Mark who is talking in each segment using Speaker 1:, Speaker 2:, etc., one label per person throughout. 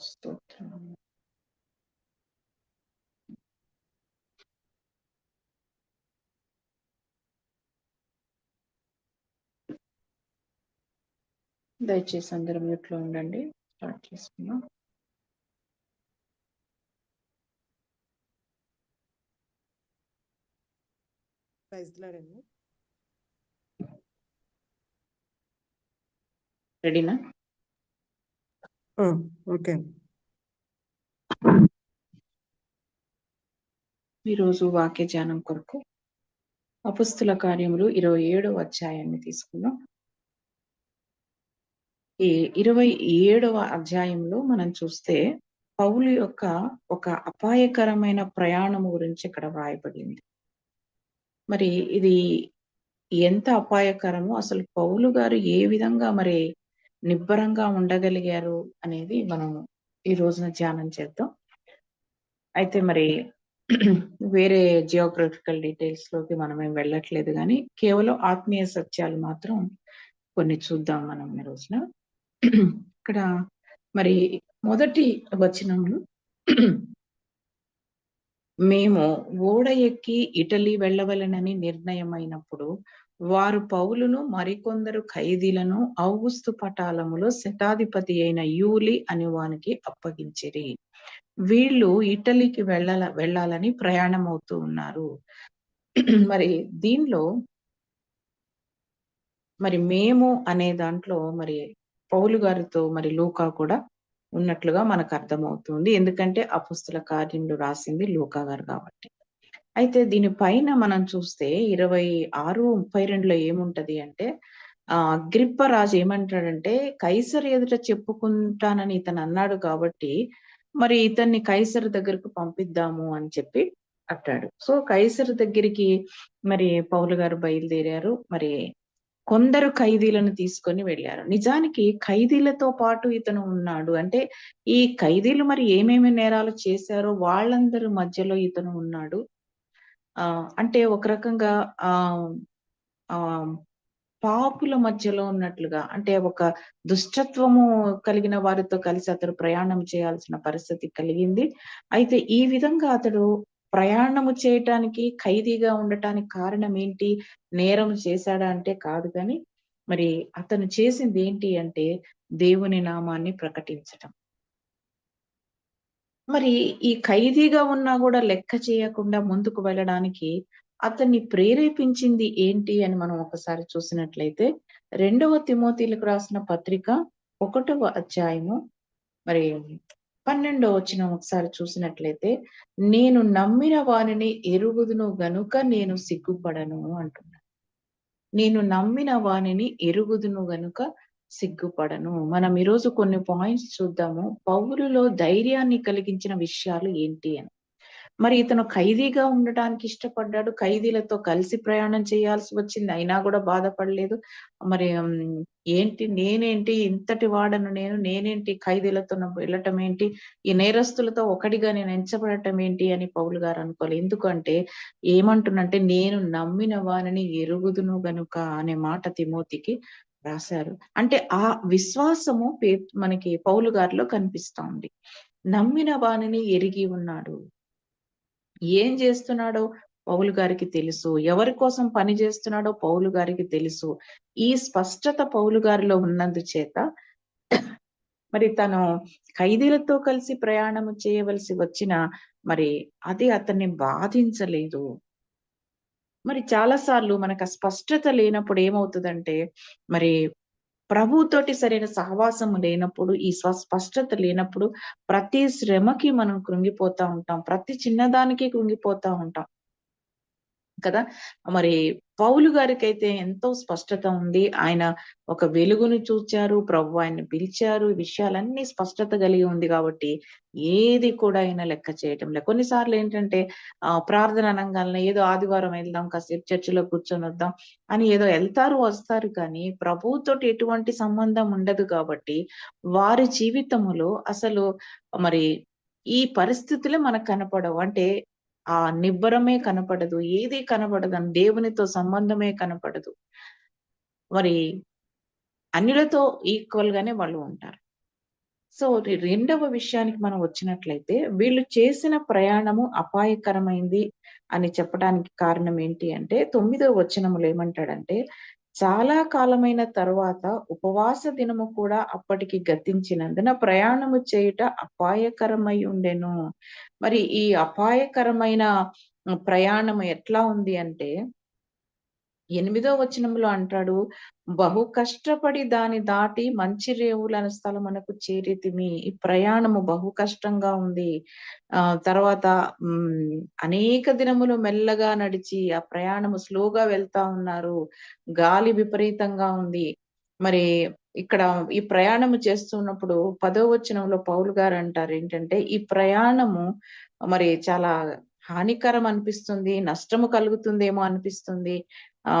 Speaker 1: స్తోత్రం. దయచేసి అందరూ మ్యూట్లో ఉండండి. స్టార్ట్
Speaker 2: లాడండి
Speaker 1: రెడీనా?
Speaker 2: ఓకే.
Speaker 1: ఈరోజు వాక్య ధ్యానం కొరకు అపుస్తుల కార్యములు ఇరవై ఏడవ అధ్యాయాన్ని తీసుకున్నాం ఈ ఇరవై ఏడవ అధ్యాయంలో మనం చూస్తే పౌలు యొక్క ఒక అపాయకరమైన ప్రయాణం గురించి ఇక్కడ వ్రాయబడింది. మరి ఇది ఎంత అపాయకరమో అసలు పౌలు గారు ఏ విధంగా మరి నిబ్బరంగా ఉండగలిగారు అనేది మనం ఈ రోజున ధ్యానం చేద్దాం. అయితే మరి వేరే జియోగ్రఫికల్ డీటెయిల్స్లోకి మనం ఏం వెళ్ళట్లేదు కానీ కేవలం ఆత్మీయ సత్యాలు మాత్రం కొన్ని చూద్దాం మనం ఈ రోజున. ఇక్కడ మరి మొదటి వచనంలో మేము ఓడ ఎక్కి ఇటలీ వెళ్ళవలనని నిర్ణయమైనప్పుడు వారు పౌలును మరికొందరు ఖైదీలను ఔగుస్తు పటాలములో శతాధిపతి అయిన యూలి అనే వానికి అప్పగించిరి. వీళ్ళు ఇటలీకి వెళ్ళాల వెళ్ళాలని ప్రయాణం అవుతూ ఉన్నారు. మరి దీనిలో మరి మేము అనే దాంట్లో మరి పౌలు గారితో మరి లూకా కూడా ఉన్నట్లుగా మనకు అర్థమవుతుంది. ఎందుకంటే అపుస్తుల కార్యంలో రాసింది లూకా గారు కాబట్టి. అయితే దీనిపైన మనం చూస్తే ఇరవై ఆరు ముప్పై రెండులో ఏముంటది అంటే ఆ గ్రిప్ప రాజు ఏమంటాడంటే కైసర్ ఎదుట చెప్పుకుంటానని ఇతను అన్నాడు కాబట్టి మరి ఇతన్ని కైసర్ దగ్గరకు పంపిద్దాము అని చెప్పి అంటాడు. సో కైసర్ దగ్గరికి మరి పౌలు గారు బయలుదేరారు. మరి కొందరు ఖైదీలను తీసుకొని వెళ్ళారు. నిజానికి ఖైదీలతో పాటు ఇతను ఉన్నాడు. అంటే ఈ ఖైదీలు మరి ఏమేమి నేరాలు చేశారో వాళ్ళందరి మధ్యలో ఇతను ఉన్నాడు. అంటే ఒక రకంగా ఆ ఆ పాపుల మధ్యలో ఉన్నట్లుగా అంటే ఒక దుష్టత్వము కలిగిన వారితో కలిసి అతడు ప్రయాణం చేయాల్సిన పరిస్థితి కలిగింది. అయితే ఈ విధంగా అతడు ప్రయాణము చేయటానికి ఖైదీగా ఉండటానికి కారణం ఏంటి? నేరం చేశాడా అంటే కాదు కానీ మరి అతను చేసింది ఏంటి అంటే దేవుని నామాన్ని ప్రకటించటం. మరి ఈ ఖైదీగా ఉన్నా కూడా లెక్క చేయకుండా ముందుకు వెళ్ళడానికి అతన్ని ప్రేరేపించింది ఏంటి అని మనం ఒకసారి చూసినట్లయితే రెండవ తిమోతీలకు రాసిన పత్రిక ఒకటవ అధ్యాయము మరి పన్నెండవ వచ్చిన ఒకసారి చూసినట్లయితే నేను నమ్మిన వారిని ఎరుగుదును గనుక నేను సిగ్గుపడను అంటున్నాను నేను నమ్మిన వానిని ఎరుగుదును గనుక సిగ్గుపడను. మనం ఈరోజు కొన్ని పాయింట్స్ చూద్దాము. పౌరులో ధైర్యాన్ని కలిగించిన విషయాలు ఏంటి అని. మరి ఇతను ఖైదీగా ఉండటానికి ఇష్టపడ్డాడు. ఖైదీలతో కలిసి ప్రయాణం చేయాల్సి వచ్చింది. అయినా కూడా బాధపడలేదు. మరి ఏంటి నేనేంటి ఇంతటి వాడను నేను నేనేంటి ఖైదీలతో వెళ్ళటం ఏంటి ఈ నేరస్తులతో ఒకటిగా నేను ఎంచబడటం ఏంటి అని పౌలు గారు అనుకోవాలి. ఎందుకంటే ఏమంటున్నంటే నేను నమ్మిన వారిని ఎరుగుదును గనుక అనే మాట తిమోతికి రాశారు. అంటే ఆ విశ్వాసము పే మనకి పౌలు గారిలో కనిపిస్తా ఉంది నమ్మిన వాణిని ఎరిగి ఉన్నాడు. ఏం చేస్తున్నాడో పౌలు గారికి తెలుసు. ఎవరి కోసం పని చేస్తున్నాడో పౌలు గారికి తెలుసు. ఈ స్పష్టత పౌలు గారిలో ఉన్నందుచేత మరి తను ఖైదీలతో కలిసి ప్రయాణం చేయవలసి వచ్చిన మరి అది అతన్ని బాధించలేదు. మరి చాలా సార్లు మనకు అస్పష్టత స్పష్టత లేనప్పుడు ఏమవుతుందంటే మరి ప్రభుతోటి సరైన సహవాసం లేనప్పుడు ఈ స్పష్టత లేనప్పుడు ప్రతి శ్రమకి మనం కృంగిపోతా ఉంటాం. ప్రతి చిన్నదానికి కృంగిపోతా ఉంటాం. కదా? మరి పౌలు గారికి అయితే ఎంతో స్పష్టత ఉంది. ఆయన ఒక వెలుగును చూచారు ప్రభు ఆయన పిలిచారు. విషయాలన్నీ స్పష్టత కలిగి ఉంది కాబట్టి ఏది కూడా ఆయన లెక్క చేయటం లేదు. కొన్నిసార్లు ఏంటంటే ఆ ప్రార్థన అనగానే ఏదో ఆదివారం వెళ్దాం కాసేపు చర్చిలో కూర్చొని వద్దాం అని ఏదో వెళ్తారు వస్తారు కానీ ప్రభువుతోటి ఎటువంటి సంబంధం ఉండదు కాబట్టి వారి జీవితములో అసలు మరి ఈ పరిస్థితులే మనకు కనపడవు. అంటే ఆ నిబ్బరమే కనపడదు. ఏది కనపడదు. అని దేవునితో సంబంధమే కనపడదు. మరి అన్యులతో ఈక్వల్ గానే వాళ్ళు ఉంటారు. సో రెండవ విషయానికి మనం వచ్చినట్లయితే వీళ్ళు చేసిన ప్రయాణము అపాయకరమైంది అని చెప్పడానికి కారణం ఏంటి అంటే తొమ్మిదవ వచనములు ఏమంటాడంటే చాలా కాలమైన తరువాత ఉపవాస దినము కూడా అప్పటికి గతించినందున ప్రయాణము చేయుట అపాయకరమై ఉండెను. మరి ఈ అపాయకరమైన ప్రయాణం ఎట్లా ఉంది అంటే ఎనిమిదో వచనంలో అంటాడు బహు కష్టపడి దాని దాటి మంచి రేవులని స్థలం మనకు చేరితిమి. ఈ ప్రయాణము బహు కష్టంగా ఉంది. ఆ తర్వాత అనేక దినములు మెల్లగా నడిచి ఆ ప్రయాణము స్లోగా వెళ్తా ఉన్నారు. గాలి విపరీతంగా ఉంది. మరి ఇక్కడ ఈ ప్రయాణము చేస్తున్నప్పుడు పదో వచనంలో పౌలు గారు అంటారు ఏంటంటే ఈ ప్రయాణము మరి చాలా హానికరం అనిపిస్తుంది నష్టము కలుగుతుందేమో అనిపిస్తుంది. ఆ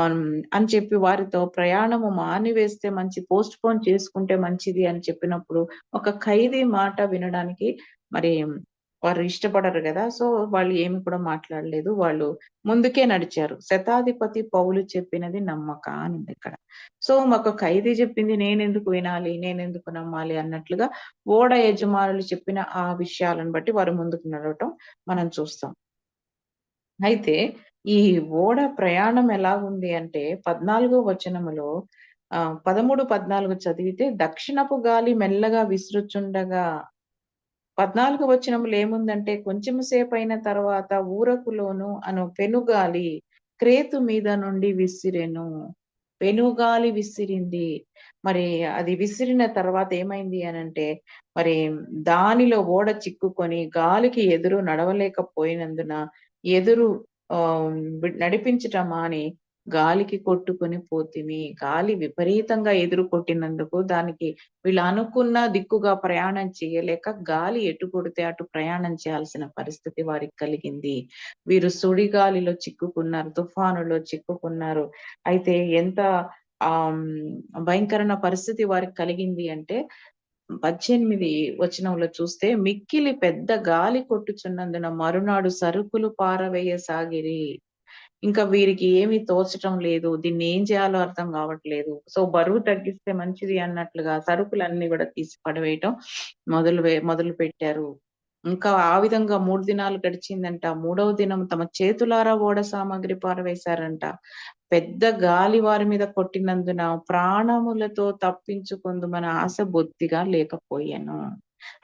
Speaker 1: అని చెప్పి వారితో ప్రయాణము మానివేస్తే మంచి పోస్ట్ పోన్ చేసుకుంటే మంచిది అని చెప్పినప్పుడు ఒక ఖైదీ మాట వినడానికి మరి వారు ఇష్టపడరు కదా. సో వాళ్ళు ఏమి కూడా మాట్లాడలేదు. వాళ్ళు ముందుకే నడిచారు. శతాధిపతి పౌలు చెప్పినది నమ్మక అని ఉంది ఇక్కడ. సో మాకు ఖైదీ చెప్పింది నేనెందుకు వినాలి నేనెందుకు నమ్మాలి అన్నట్లుగా ఓడ యజమానులు చెప్పిన ఆ విషయాలను బట్టి వారు ముందుకు నడవటం మనం చూస్తాం. అయితే ఈ ఓడ ప్రయాణం ఎలా ఉంది అంటే పద్నాలుగో వచనములో ఆ పదమూడు పద్నాలుగు చదివితే దక్షిణపు గాలి మెల్లగా విసురుచుండగా పద్నాలుగు వచనములు ఏముందంటే కొంచెం సేపు అయిన తర్వాత ఊరకులోను అను పెనుగాలి క్రేతు మీద నుండి విసిరెను. పెనుగాలి విసిరింది. మరి అది విసిరిన తర్వాత ఏమైంది అని అంటే మరి దానిలో ఓడ చిక్కుకొని గాలికి ఎదురు నడవలేకపోయినందున ఎదురు ఆ నడిపించటం అని గాలికి కొట్టుకొని పోతిమి గాలి విపరీతంగా ఎదురు కొట్టినందుకు దానికి వీళ్ళు అనుకున్న దిక్కుగా ప్రయాణం చేయలేక గాలి ఎటు కొడితే అటు ప్రయాణం చేయాల్సిన పరిస్థితి వారికి కలిగింది. వీరు సుడిగాలిలో చిక్కుకున్నారు తుఫానులో చిక్కుకున్నారు. అయితే ఎంత ఆ భయంకరమైన పరిస్థితి వారికి కలిగింది అంటే పద్దెనిమిది వచనంలో చూస్తే మిక్కిలి పెద్ద గాలి కొట్టుచున్నందున మరునాడు సరుకులు పారవేయసాగిరి. ఇంకా వీరికి ఏమీ తోచటం లేదు. దీన్ని ఏం చేయాలో అర్థం కావట్లేదు. సో బరువు తగ్గిస్తే మంచిది అన్నట్లుగా సరుకులన్నీ కూడా తీసి పడవేయటం మొదలు మొదలు పెట్టారు. ఇంకా ఆ విధంగా మూడు దినాలు గడిచిందంట. మూడవ దినం తమ చేతులారా ఓడ సామాగ్రి పారవేశారంట. పెద్ద గాలి వారి మీద కొట్టినందున ప్రాణములతో తప్పించుకుందు మన ఆశ బొత్తిగా లేకపోయాను.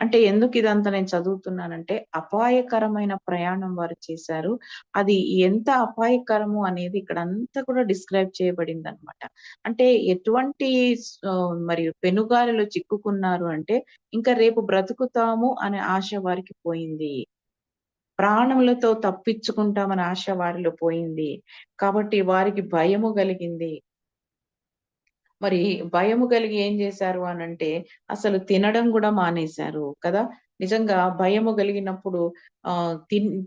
Speaker 1: అంటే ఎందుకు ఇదంతా నేను చదువుతున్నానంటే అపాయకరమైన ప్రయాణం వారు చేశారు. అది ఎంత అపాయకరము అనేది ఇక్కడ అంతా కూడా డిస్క్రైబ్ చేయబడింది అనమాట అంటే ఎటువంటి మరి పెనుగాలిలో చిక్కుకున్నారు అంటే ఇంకా రేపు బ్రతుకుతాము అనే ఆశ వారికి పోయింది. ప్రాణములతో తప్పించుకుంటామని ఆశ వారిలో పోయింది. కాబట్టి వారికి భయము కలిగింది. మరి భయము కలిగి ఏం చేశారు అని అంటే అసలు తినడం కూడా మానేశారు కదా. నిజంగా భయము కలిగినప్పుడు ఆ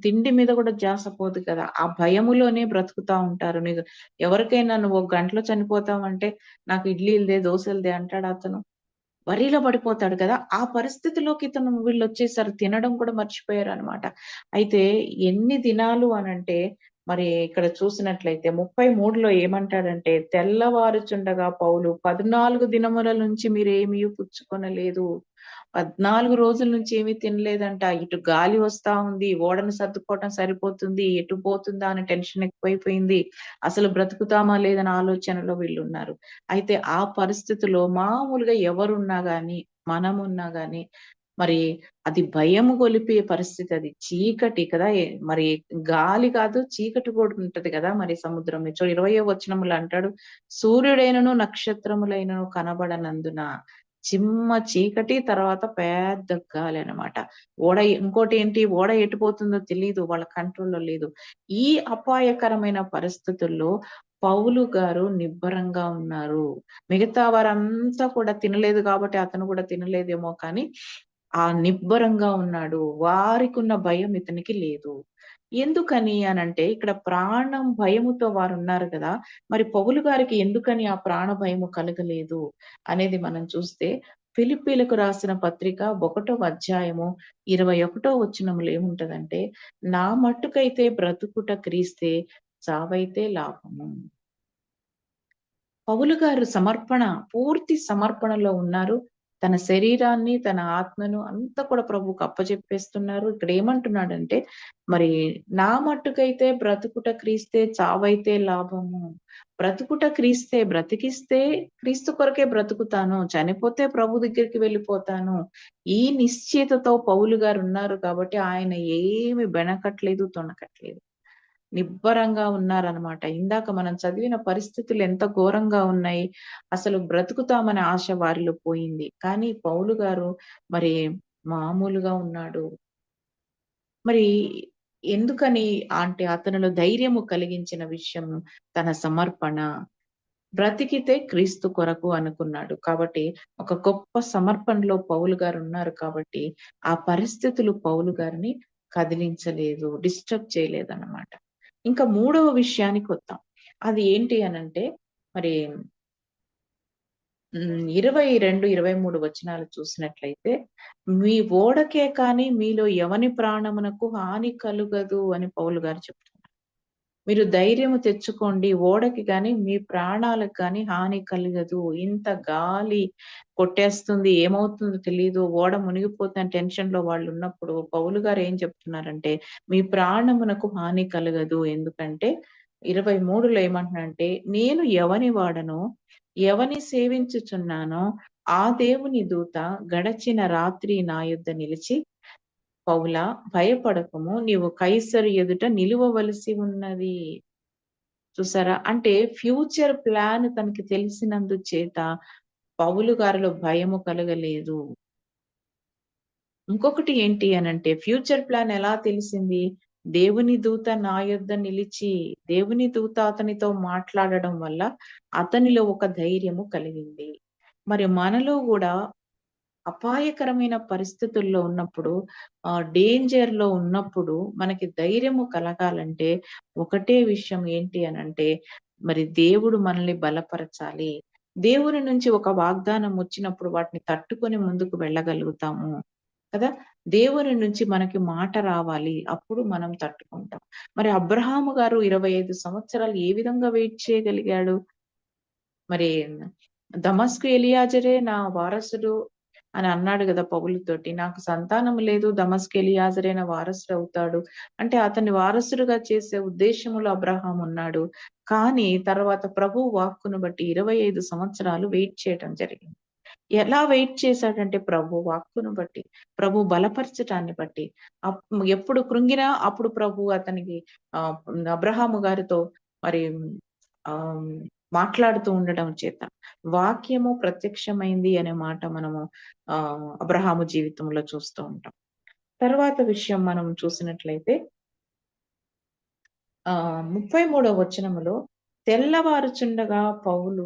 Speaker 1: తిండి మీద కూడా జాసపోదు కదా. ఆ భయములోనే బ్రతుకుతా ఉంటారు. నీకు ఎవరికైనా నువ్వు ఒక గంటలో చనిపోతావంటే నాకు ఇడ్లీలదే దోశలదే అంటాడు అతను. వరిలో పడిపోతాడు కదా. ఆ పరిస్థితిలోకి ఇతను వీళ్ళు వచ్చేసారు. తినడం కూడా మర్చిపోయారు అనమాట అయితే ఎన్ని దినాలు అనంటే మరి ఇక్కడ చూసినట్లయితే ముప్పై మూడులో ఏమంటాడంటే తెల్లవారుచుండగా పౌలు పద్నాలుగు దినముల నుంచి మీరు ఏమీ పుచ్చుకొనలేదు. పద్నాలుగు రోజుల నుంచి ఏమీ తినలేదంట. ఇటు గాలి వస్తా ఉంది. ఓడను సర్దుకోవటం సరిపోతుంది. ఎటు పోతుందా అని టెన్షన్ ఎక్కువైపోయింది. అసలు బ్రతుకుతామా లేదని ఆలోచనలో వీళ్ళు ఉన్నారు అయితే ఆ పరిస్థితిలో మామూలుగా ఎవరున్నా గాని మనమున్నా గాని మరి అది భయం గొలిపే పరిస్థితి అది చీకటి కదా మరి గాలి కాదు చీకటి కూడా ఉంటది కదా మరి సముద్రం చూడు ఇరవయో వచనములు అంటాడు సూర్యుడైనను నక్షత్రములైనను కనబడనందున చిమ్మ చీకటి తర్వాత పెద్ద గాలి అనమాట ఓడ ఇంకోటి ఏంటి? ఓడ ఎటుపోతుందో తెలియదు వాళ్ళ కంట్రోల్లో లేదు. ఈ అపాయకరమైన పరిస్థితుల్లో పౌలు గారు నిబ్బరంగా ఉన్నారు. మిగతా వారంతా కూడా తినలేదు కాబట్టి అతను కూడా తినలేదేమో కానీ ఆ నిబ్బరంగా ఉన్నాడు. వారికి ఉన్న భయం ఇతనికి లేదు. ఎందుకని అనంటే ఇక్కడ ప్రాణం భయముతో వారు ఉన్నారు కదా మరి పౌలు గారికి ఎందుకని ఆ ప్రాణ భయము కలగలేదు అనేది మనం చూస్తే ఫిలిపీలకు రాసిన పత్రిక ఒకటో అధ్యాయము ఇరవై ఒకటో వచ్చినములు ఏముంటదంటే నా మట్టుకైతే బ్రతుకుట క్రీస్తే చావైతే లాభము. పౌలు గారు సమర్పణ పూర్తి సమర్పణలో ఉన్నారు. తన శరీరాన్ని, తన ఆత్మను అంతా కూడా ప్రభుకు అప్పజెప్పేస్తున్నారు. ఇక్కడ ఏమంటున్నాడంటే, మరి నా మట్టుకైతే బ్రతుకుట క్రీస్తే, చావైతే లాభము. బ్రతుకుట క్రీస్తే, బ్రతికిస్తే క్రీస్తు కొరకే బ్రతుకుతాను. చనిపోతే ప్రభు దగ్గరికి వెళ్ళిపోతాను. ఈ నిశ్చయితతో పౌలు గారు ఉన్నారు కాబట్టి ఆయన ఏమి బెనకట్లేదు, తొనకట్లేదు నిబ్బరంగా ఉన్నారనమాట. ఇందాక మనం చదివిన పరిస్థితులు ఎంత ఘోరంగా ఉన్నాయి. అసలు బ్రతుకుతామనే ఆశ వారిలో పోయింది. కానీ పౌలు గారు మరి మామూలుగా ఉన్నాడు. మరి ఎందుకని అంటే అతనిలో ధైర్యము కలిగించిన విషయం తన సమర్పణ. బ్రతికితే క్రీస్తు కొరకు అనుకున్నాడు. కాబట్టి ఒక గొప్ప సమర్పణలో పౌలు గారు ఉన్నారు కాబట్టి ఆ పరిస్థితులు పౌలు గారిని కదిలించలేదు. డిస్టర్బ్ చేయలేదన్నమాట. ఇంకా మూడవ విషయానికి వద్దాం అది ఏంటి అనంటే మరి ఇరవై రెండు ఇరవై మూడు వచనాలు చూసినట్లయితే, మీ ఓడకే కానీ మీలో ఎవని ప్రాణమునకు హాని కలుగదు అని పౌలు గారు చెప్తున్నారు. మీరు ధైర్యము తెచ్చుకోండి. ఓడకి కానీ మీ ప్రాణాలకు కానీ హాని కలగదు. ఇంత గాలి కొట్టేస్తుంది. ఏమవుతుందో తెలియదు ఓడ మునిగిపోతుందని వాళ్ళు ఉన్నప్పుడు పౌలు గారు ఏం చెప్తున్నారంటే, మీ ప్రాణమునకు హాని కలగదు. ఎందుకంటే 23లో ఏమంటున్నాడంటే, నేను ఎవని వాడను ఎవని సేవించుచున్నానో ఆ దేవుని దూత గడచిన రాత్రి నా యుద్ధ నిలిచి, పౌలా భయపడకము నీవు కైసరు ఎదుట నిలువవలసి ఉన్నది. చూసారా? అంటే ఫ్యూచర్ ప్లాన్ తనకి తెలిసినందు చేత పౌలు గారిలో భయము కలగలేదు. ఇంకొకటి ఏంటి అనంటే ఫ్యూచర్ ప్లాన్ ఎలా తెలిసింది? దేవుని దూత నా యొద్ద నిలిచి, దేవుని దూత అతనితో మాట్లాడడం వల్ల అతనిలో ఒక ధైర్యము కలిగింది. మరి మనలో కూడా అపాయకరమైన పరిస్థితుల్లో ఉన్నప్పుడు డేంజర్లో ఉన్నప్పుడు మనకి ధైర్యము కలగాలంటే ఒకటే విషయం ఏంటి అని అంటే మరి దేవుడు మనల్ని బలపరచాలి. దేవుని నుంచి ఒక వాగ్దానం వచ్చినప్పుడు వాటిని తట్టుకొని ముందుకు వెళ్ళగలుగుతాము. కదా! దేవుని నుంచి మనకి మాట రావాలి. అప్పుడు మనం తట్టుకుంటాం. మరి అబ్రహాము గారు 25 సంవత్సరాలు ఏ విధంగా వెయిట్ చేయగలిగాడు? మరి దమస్కు ఎలియాజరే నా వారసుడు అని అన్నాడు కదా పౌలుతోటి. నాకు సంతానం లేదు. దమస్కెలి హాజరైన వారసుడు అవుతాడు అంటే అతన్ని వారసుడుగా చేసే ఉద్దేశంలో అబ్రహాం ఉన్నాడు. కానీ తర్వాత ప్రభు వాక్కును బట్టి 25 సంవత్సరాలు వెయిట్ చేయటం జరిగింది. ఎలా వెయిట్ చేశాడంటే ప్రభు వాక్కును బట్టి, ప్రభు బలపరచటాన్ని బట్టి. అప్ ఎప్పుడు కృంగినా అప్పుడు ప్రభు అతనికి ఆహ్, అబ్రహాము గారితో మరి మాట్లాడుతూ ఉండడం చేత వాక్యము ప్రత్యక్షమైంది అనే మాట మనము ఆ అబ్రహాము జీవితంలో చూస్తూ ఉంటాం. తర్వాత విషయం మనం చూసినట్లయితే ఆ ముప్పై మూడో వచనములో తెల్లవారుచుండగా పౌలు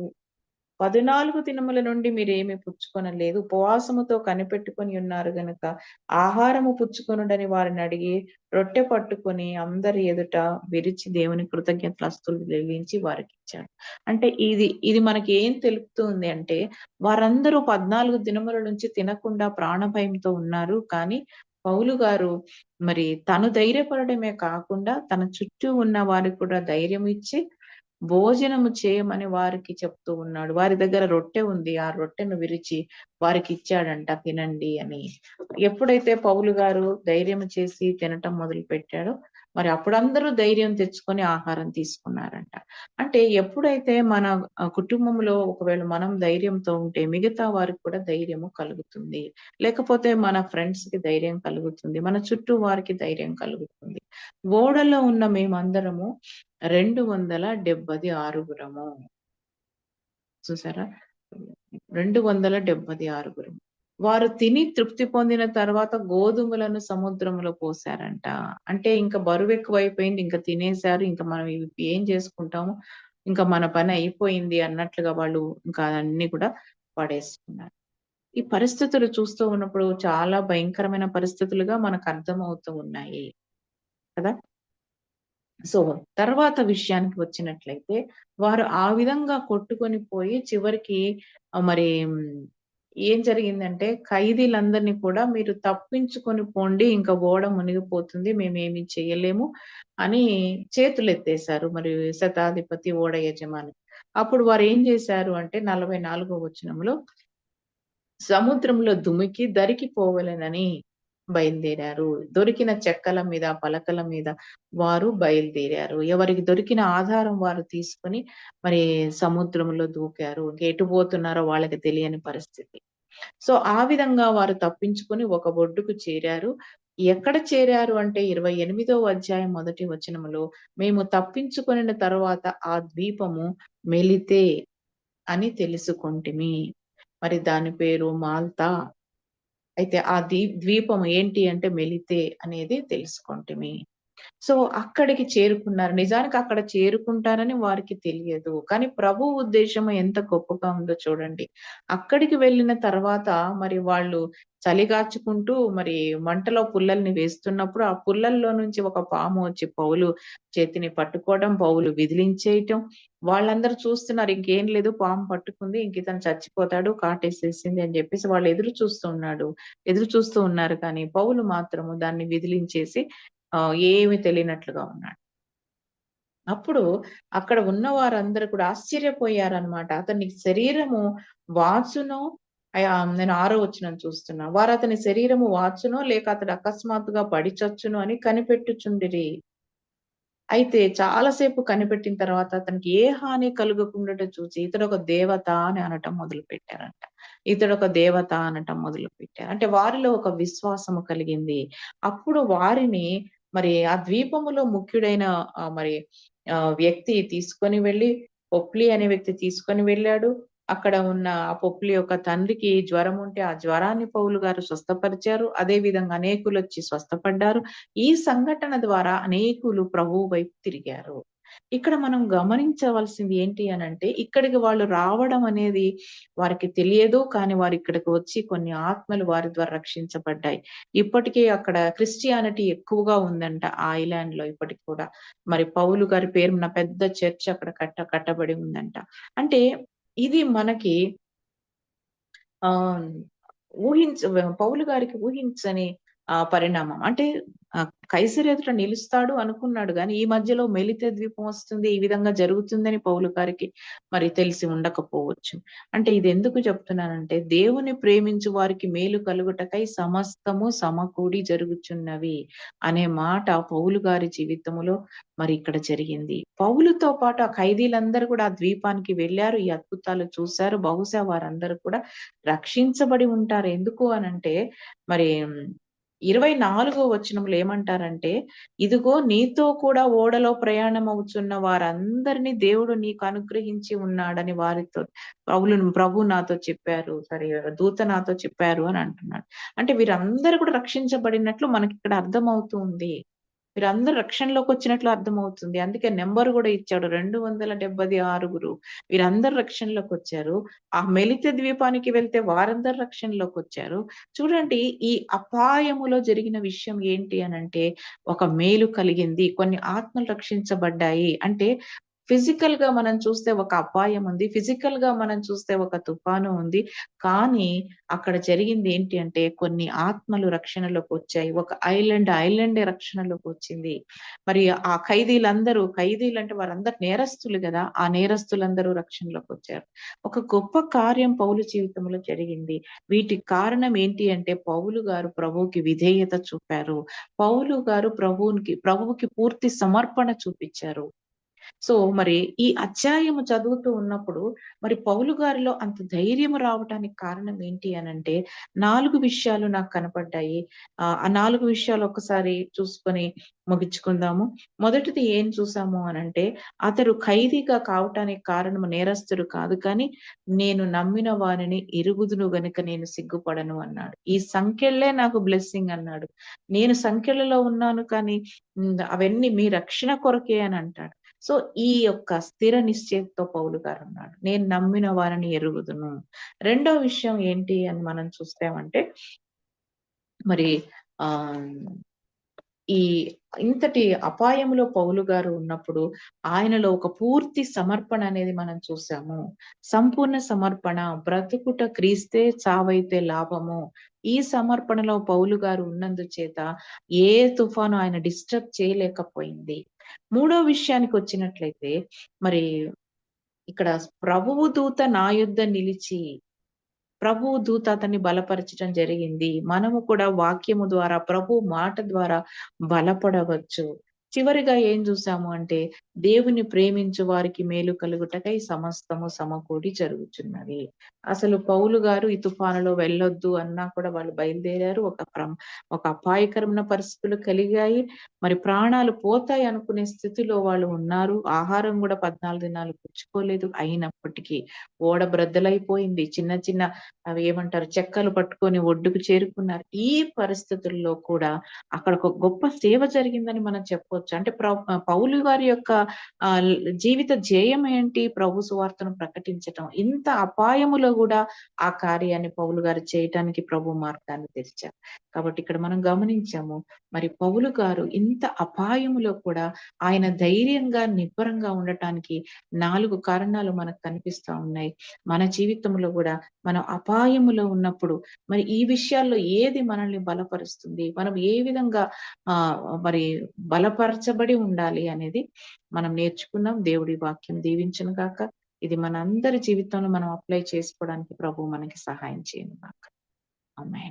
Speaker 1: 14 దినముల నుండి మీరేమి పుచ్చుకొనలేదు. ఉపవాసముతో కనిపెట్టుకొని ఉన్నారు గనుక ఆహారము పుచ్చుకొనుడని వారిని అడిగి రొట్టె పట్టుకొని అందరి ఎదుట విరిచి దేవుని కృతజ్ఞతలు వెలిగించి వారికి ఇచ్చాడు అంటే ఇది ఇది మనకి ఏం తెలుపుతుంది అంటే వారందరూ 14 దినముల నుంచి తినకుండా ప్రాణభయంతో ఉన్నారు. కానీ పౌలు గారు మరి తను ధైర్యపడమే కాకుండా తన చుట్టూ ఉన్న వారికి కూడా ధైర్యం ఇచ్చి భోజనము చేయమని వారికి చెప్తూ ఉన్నాడు. వారి దగ్గర రొట్టె ఉంది. ఆ రొట్టెను విరిచి వారికి ఇచ్చాడంట తినండి అని. ఎప్పుడైతే పౌలు గారు ధైర్యం చేసి తినటం మొదలు పెట్టాడో మరి అప్పుడందరూ ధైర్యం తెచ్చుకొని ఆహారం తీసుకున్నారంట. అంటే ఎప్పుడైతే మన కుటుంబంలో ఒకవేళ మనం ధైర్యంతో ఉంటే మిగతా వారికి కూడా ధైర్యము కలుగుతుంది. లేకపోతే మన ఫ్రెండ్స్‌కి ధైర్యం కలుగుతుంది. మన చుట్టూ వారికి ధైర్యం కలుగుతుంది. ఓడలో ఉన్న మేమందరము 270 ఆరుగురము. చూసారా? 270 ఆరుగురం. వారు తిని తృప్తి పొందిన తర్వాత గోధుమలను సముద్రంలో పోశారంట. అంటే ఇంకా బరువు ఎక్కువైపోయింది ఇంకా తినేసారు. ఇంకా మనం ఇవి ఏం చేసుకుంటాము? ఇంకా మన పని అయిపోయింది అన్నట్లుగా వాళ్ళు ఇంకా అన్ని కూడా పడేసుకున్నారు. ఈ పరిస్థితులు చూస్తూ ఉన్నప్పుడు చాలా భయంకరమైన పరిస్థితులుగా మనకు అర్థమవుతూ ఉన్నాయి. కదా! సో, తర్వాత విషయానికి వచ్చినట్లయితే వారు ఆ విధంగా కొట్టుకొని పోయి చివరికి మరి ఏం జరిగిందంటే ఖైదీలందరిని కూడా మీరు తప్పించుకొని పోండి. ఇంకా ఓడ మునిగిపోతుంది. మేమేమి చేయలేము అని చేతులెత్తేశారు. మరి శతాధిపతి, ఓడ యజమాని. అప్పుడు వారు ఏం చేశారు అంటే 44 వచనంలో సముద్రంలో దుమికి దరికి పోవలేనని బయలుదేరారు. దొరికిన చెక్కల మీద పలకల మీద వారు బయలుదేరారు. ఎవరికి దొరికిన ఆధారం వారు తీసుకొని మరి సముద్రంలో దూకారు. ఎటు పోతున్నారో వాళ్ళకి తెలియని పరిస్థితి. సో ఆ విధంగా వారు తప్పించుకొని ఒక ఒడ్డుకు చేరారు. ఎక్కడ చేరారు అంటే ఇరవై ఎనిమిదో అధ్యాయం మొదటి వచనములో మేము తప్పించుకొనిన తర్వాత ఆ ద్వీపము మెలితే అని తెలుసుకొంటిమి. మరి దాని పేరు మాల్తా. అయితే ఆ ద్వీ ద్వీపం ఏంటి అంటే మెలితే అనేది తెలుసుకుంటుమి. సో అక్కడికి చేరుకున్నారు. నిజానికి అక్కడ చేరుకుంటారని వారికి తెలియదు. కానీ ప్రభు ఉద్దేశం ఎంత గొప్పగా ఉందో చూడండి. అక్కడికి వెళ్ళిన తర్వాత మరి వాళ్ళు చలిగాచుకుంటూ మరి మంటలో పుల్లల్ని వేస్తున్నప్పుడు ఆ పుల్లల్లో నుంచి ఒక పాము వచ్చి పౌలు చేతిని పట్టుకోవడం పౌలు విదిలించేయటం. వాళ్ళందరూ చూస్తున్నారు ఇంకేం లేదు పాము పట్టుకుంది ఇంక ఇతను చచ్చిపోతాడు కాటేసేసింది అని చెప్పేసి వాళ్ళు ఎదురు చూస్తూ ఉన్నాడు. ఎదురు చూస్తూ ఉన్నారు కానీ పౌలు మాత్రము దాన్ని విదిలించేసి ఏమి తెలియనట్లుగా ఉన్నాడు. అప్పుడు అక్కడ ఉన్న వారందరూ కూడా ఆశ్చర్యపోయారనమాట అతని శరీరము వాచునో నేను ఆరో వచ్చిన చూస్తున్నా. వారు అతని శరీరము వాచునో లేక అతడు అకస్మాత్తుగా పడిచొచ్చును అని కనిపెట్టుచుండిరి. అయితే చాలాసేపు కనిపెట్టిన తర్వాత అతనికి ఏ హాని కలుగకుండా చూసి ఇతడు ఒక దేవత అని అనటం మొదలు పెట్టారంట ఇతడు ఒక దేవత అనటం మొదలు పెట్టారు అంటే వారిలో ఒక విశ్వాసము కలిగింది. అప్పుడు వారిని మరి ఆ ద్వీపములో ముఖ్యుడైన మరి ఆ వ్యక్తి తీసుకొని వెళ్ళి పొప్లి అనే వ్యక్తి తీసుకొని వెళ్ళాడు. అక్కడ ఉన్న ఆ పొప్లి యొక్క తండ్రికి జ్వరం ఉంటే ఆ జ్వరాన్ని పౌలు గారు స్వస్థపరిచారు. అదే విధంగా అనేకులు వచ్చి స్వస్థపడ్డారు. ఈ సంఘటన ద్వారా అనేకులు ప్రభువు వైపు తిరిగారు. ఇక్కడ మనం గమనించవలసింది ఏంటి అని అంటే ఇక్కడికి వాళ్ళు రావడం అనేది వారికి తెలియదు కానీ వారు ఇక్కడికి వచ్చి కొన్ని ఆత్మలు వారి ద్వారా రక్షించబడ్డాయి. ఇప్పటికే అక్కడ క్రిస్టియానిటీ ఎక్కువగా ఉందంట ఆ ఐలాండ్లో ఇప్పటికి కూడా. మరి పౌలు గారి పేరున్న పెద్ద చర్చ్ అక్కడ కట్ట కట్టబడి ఉందంట. అంటే ఇది మనకి ఆ ఊహించ పౌలు గారికి ఊహించని ఆ పరిణామం. అంటే ఆ, ఎదుట నిలుస్తాడు అనుకున్నాడు కానీ ఈ మధ్యలో మెలితే ద్వీపం వస్తుంది ఈ విధంగా జరుగుతుందని పౌలు గారికి మరి తెలిసి ఉండకపోవచ్చు. అంటే ఇది ఎందుకు చెప్తున్నానంటే దేవుని ప్రేమించు వారికి మేలు కలుగుటకై సమస్తము సమకూడి జరుగుచున్నవి అనే మాట పౌలు గారి జీవితములో మరి ఇక్కడ జరిగింది. పౌలుతో పాటు ఆ ఖైదీలందరూ కూడా ఆ ద్వీపానికి వెళ్ళారు ఈ అద్భుతాలు చూశారు. బహుశా వారందరూ కూడా రక్షించబడి ఉంటారు. ఎందుకు అనంటే మరి ఇరవై నాలుగో వచనంలో ఏమంటారంటే ఇదిగో నీతో కూడా ఓడలో ప్రయాణం అవుతున్న వారందరినీ దేవుడు నీకు అనుగ్రహించి ఉన్నాడని వారితో పౌలు ప్రభు నాతో చెప్పారు సరే దూత నాతో చెప్పారు అని అంటున్నాడు. అంటే వీరందరూ కూడా రక్షించబడినట్లు మనకి ఇక్కడ అర్థమవుతుంది వీరందరూ రక్షణలోకి వచ్చినట్లు అర్థమవుతుంది. అందుకే నెంబర్ కూడా ఇచ్చాడు. రెండు వందల డెబ్బై ఆరుగురు. వీరందరూ రక్షణలోకి వచ్చారు. ఆ మెలిత ద్వీపానికి వెళ్తే వారందరూ రక్షణలోకి వచ్చారు. చూడండి ఈ అపాయములో జరిగిన విషయం ఏంటి అని అంటే ఒక మేలు కలిగింది. కొన్ని ఆత్మలు రక్షించబడ్డాయి. అంటే ఫిజికల్గా మనం చూస్తే ఒక అపాయం ఉంది. ఫిజికల్గా మనం చూస్తే ఒక తుఫాను ఉంది. కానీ అక్కడ జరిగింది ఏంటి అంటే కొన్ని ఆత్మలు రక్షణలోకి వచ్చాయి. ఒక ఐలాండ్ ఐలాండ్ రక్షణలోకి వచ్చింది. మరి ఆ ఖైదీలందరూ ఖైదీలు అంటే వారందరు నేరస్తులు కదా ఆ నేరస్తులందరూ రక్షణలోకి వచ్చారు. ఒక గొప్ప కార్యం పౌలు జీవితంలో జరిగింది. వీటికి కారణం ఏంటి అంటే పౌలు గారు ప్రభువుకి విధేయత చూపారు. పౌలు గారు ప్రభువునికి ప్రభువుకి పూర్తి సమర్పణ చూపించారు. సో మరి ఈ అధ్యాయము చదువుతూ ఉన్నప్పుడు మరి పౌలు గారిలో అంత ధైర్యం రావటానికి కారణం ఏంటి అనంటే నాలుగు విషయాలు నాకు కనపడ్డాయి. ఆ నాలుగు విషయాలు ఒకసారి చూసుకొని ముగించుకుందాము. మొదటిది ఏం చూసాము అనంటే అతడు ఖైదీగా కావటానికి కారణం నేరస్తుడు కాదు కానీ నేను నమ్మిన వారిని ఇరుగుదును గనుక నేను సిగ్గుపడను అన్నాడు. ఈ సంఖ్యలే నాకు బ్లెస్సింగ్ అన్నాడు. నేను సంఖ్యలలో ఉన్నాను కానీ అవన్నీ మీ రక్షణ కొరకే అని అంటాడు. సో ఈ యొక్క స్థిర నిశ్చయంతో పౌలు గారు ఉన్నాడు. నేను నమ్మిన వారిని ఎరుగుదును. రెండో విషయం ఏంటి అని మనం చూస్తామంటే మరి ఆ ఈ ఇంతటి అపాయంలో పౌలు గారు ఉన్నప్పుడు ఆయనలో ఒక పూర్తి సమర్పణ అనేది మనం చూసాము. సంపూర్ణ సమర్పణ బ్రతుకుట క్రీస్తే చావైతే లాభము. ఈ సమర్పణలో పౌలు గారు ఉన్నందుచేత ఏ తుఫాను ఆయన డిస్టర్బ్ చేయలేకపోయింది. మూడో విషయానికి వచ్చినట్లయితే మరి ఇక్కడ ప్రభువు దూత నా యుద్ధ నిలిచి ప్రభు దూత అతన్ని బలపరచడం జరిగింది. మనము కూడా వాక్యము ద్వారా ప్రభు మాట ద్వారా బలపడవచ్చు. చివరిగా ఏం చూసాము అంటే దేవుని ప్రేమించు వారికి మేలు కలుగుటకై సమస్తము సమకూడి జరుగుతున్నది అసలు పౌలు గారు ఈ తుఫానులో వెళ్ళొద్దు అన్నా కూడా వాళ్ళు బయలుదేరారు. ఒక ప్రం- ఒక అపాయకరమైన పరిస్థితులు కలిగాయి. మరి ప్రాణాలు పోతాయి అనుకునే స్థితిలో వాళ్ళు ఉన్నారు. ఆహారం కూడా పద్నాలుగు దినాలు పుచ్చుకోలేదు. అయినప్పటికీ ఓడ బ్రద్దలైపోయింది. చిన్న చిన్న అవి ఏమంటారు చెక్కలు పట్టుకొని ఒడ్డుకు చేరుకున్నారు. ఈ పరిస్థితుల్లో కూడా అక్కడ ఒక గొప్ప సేవ జరిగిందని మనం చెప్పొచ్చు. అంటే ప్ర- పౌలు గారి యొక్క జీవిత ధ్యేయం ఏంటి? ప్రభు సువార్తను ప్రకటించటం. ఇంత అపాయములో కూడా ఆ కార్యాన్ని పౌలు గారు చేయటానికి ప్రభు మార్గాన్ని తెరిచారు. కాబట్టి ఇక్కడ మనం గమనించాము మరి పౌలు గారు ఇంత అపాయములో కూడా ఆయన ధైర్యంగా నిబ్బరంగా ఉండటానికి నాలుగు కారణాలు మనకు కనిపిస్తా ఉన్నాయి. మన జీవితంలో కూడా మనం అపాయములో ఉన్నప్పుడు మరి ఈ విషయాల్లో ఏది మనల్ని బలపరుస్తుంది? మనం ఏ విధంగా ఆ మరి బలపర బలపరచబడి ఉండాలి అనేది మనం నేర్చుకున్నాం. దేవుడి వాక్యం దీవించను గాక ఇది మన అందరి జీవితంలో మనం అప్లై చేసుకోవడానికి ప్రభు మనకి సహాయం చేయను గాక. అమ్మాయి